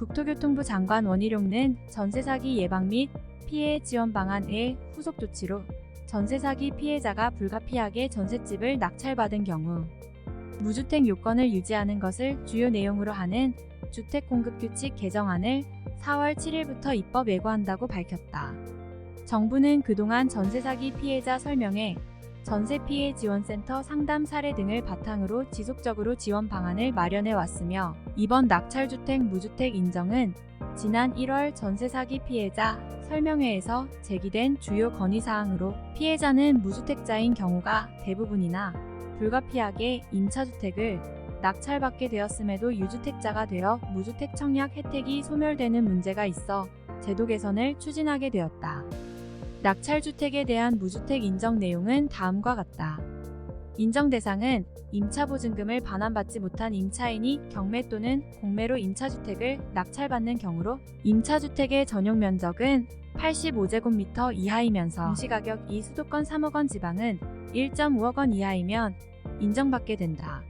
국토교통부 장관 원희룡은 전세 사기 예방 및 피해 지원 방안의 후속 조치로 전세 사기 피해자가 불가피하게 전셋집을 낙찰받은 경우 무주택 요건을 유지하는 것을 주요 내용으로 하는 주택 공급 규칙 개정안을 4월 7일부터 입법 예고한다고 밝혔다. 정부는 그동안 전세 사기 피해자 설명회, 전세 피해 지원센터 상담 사례 등을 바탕으로 지속적으로 지원 방안을 마련해 왔으며 이번 낙찰주택 무주택 인정은 지난 1월 전세 사기 피해자 설명회에서 제기된 주요 건의 사항으로 피해자는 무주택자인 경우가 대부분이나 불가피하게 임차주택을 낙찰받게 되었음에도 유주택자가 되어 무주택 청약 혜택이 소멸되는 문제가 있어 제도 개선을 추진하게 되었다. 낙찰주택에 대한 무주택 인정 내용은 다음과 같다. 인정 대상은 임차보증금을 반환받지 못한 임차인이 경매 또는 공매로 임차주택을 낙찰받는 경우로 임차주택의 전용 면적은 85제곱미터 이하이면서 공시가격이 수도권 3억 원 지방은 1.5억 원 이하이면 인정받게 된다.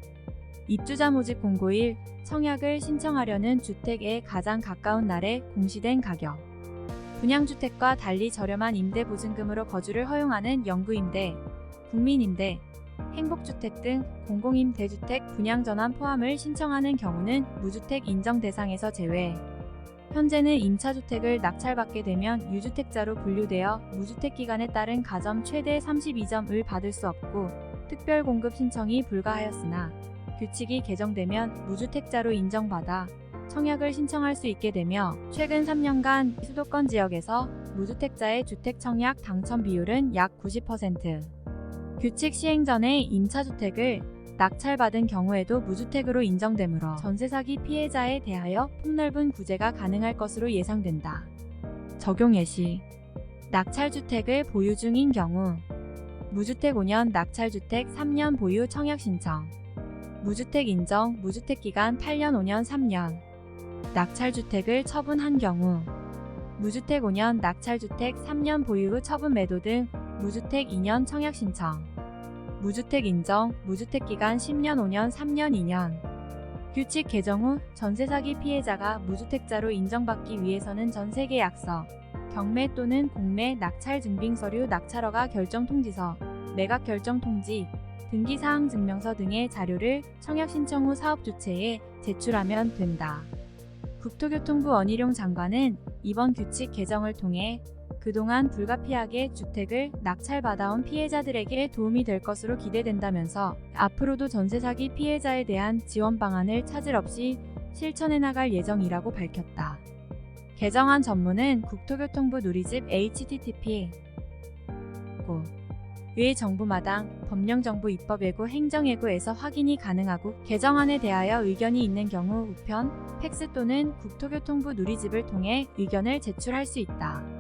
입주자 모집 공고일 청약을 신청하려는 주택에 가장 가까운 날에 공시된 가격 분양주택과 달리 저렴한 임대보증금으로 거주를 허용하는 영구임대, 국민임대, 행복주택 등 공공임대주택 분양전환 포함을 신청하는 경우는 무주택 인정 대상에서 제외. 현재는 임차주택을 낙찰받게 되면 유주택자로 분류되어 무주택 기간에 따른 가점 최대 32점을 받을 수 없고 특별 공급 신청이 불가하였으나 규칙이 개정되면 무주택자로 인정받아 청약을 신청할 수 있게 되며 최근 3년간 수도권 지역에서 무주택자의 주택 청약 당첨 비율은 약 90%. 규칙 시행 전에 임차주택을 낙찰받은 경우에도 무주택으로 인정되므로 전세 사기 피해자에 대하여 폭넓은 구제가 가능할 것으로 예상된다. 적용 예시 낙찰주택을 보유 중인 경우 무주택 5년 낙찰주택 3년 보유 청약 신청 무주택 인정 무주택 기간 8년 5년 3년 낙찰주택을 처분한 경우 무주택 5년 낙찰주택 3년 보유 후 처분 매도 등 무주택 2년 청약 신청 무주택 인정 무주택 기간 10년 5년 3년 2년 규칙 개정 후 전세 사기 피해자가 무주택자로 인정받기 위해서는 전세 계약서 경매 또는 공매 낙찰 증빙 서류 낙찰허가 결정 통지서 매각 결정 통지 등기 사항 증명서 등의 자료를 청약 신청 후 사업 주체에 제출하면 된다. 국토교통부 원희룡 장관은 이번 규칙 개정을 통해 그동안 불가피하게 주택을 낙찰받아온 피해자들에게 도움이 될 것으로 기대된다면서 앞으로도 전세 사기 피해자에 대한 지원 방안을 차질 없이 실천해 나갈 예정이라고 밝혔다. 개정안 전문은 국토교통부 누리집 http 고의 정부마당 법령정부 입법예고 행정예고에서 확인이 가능하고 개정안에 대하여 의견이 있는 경우 우편, 팩스 또는 국토교통부 누리집을 통해 의견을 제출할 수 있다.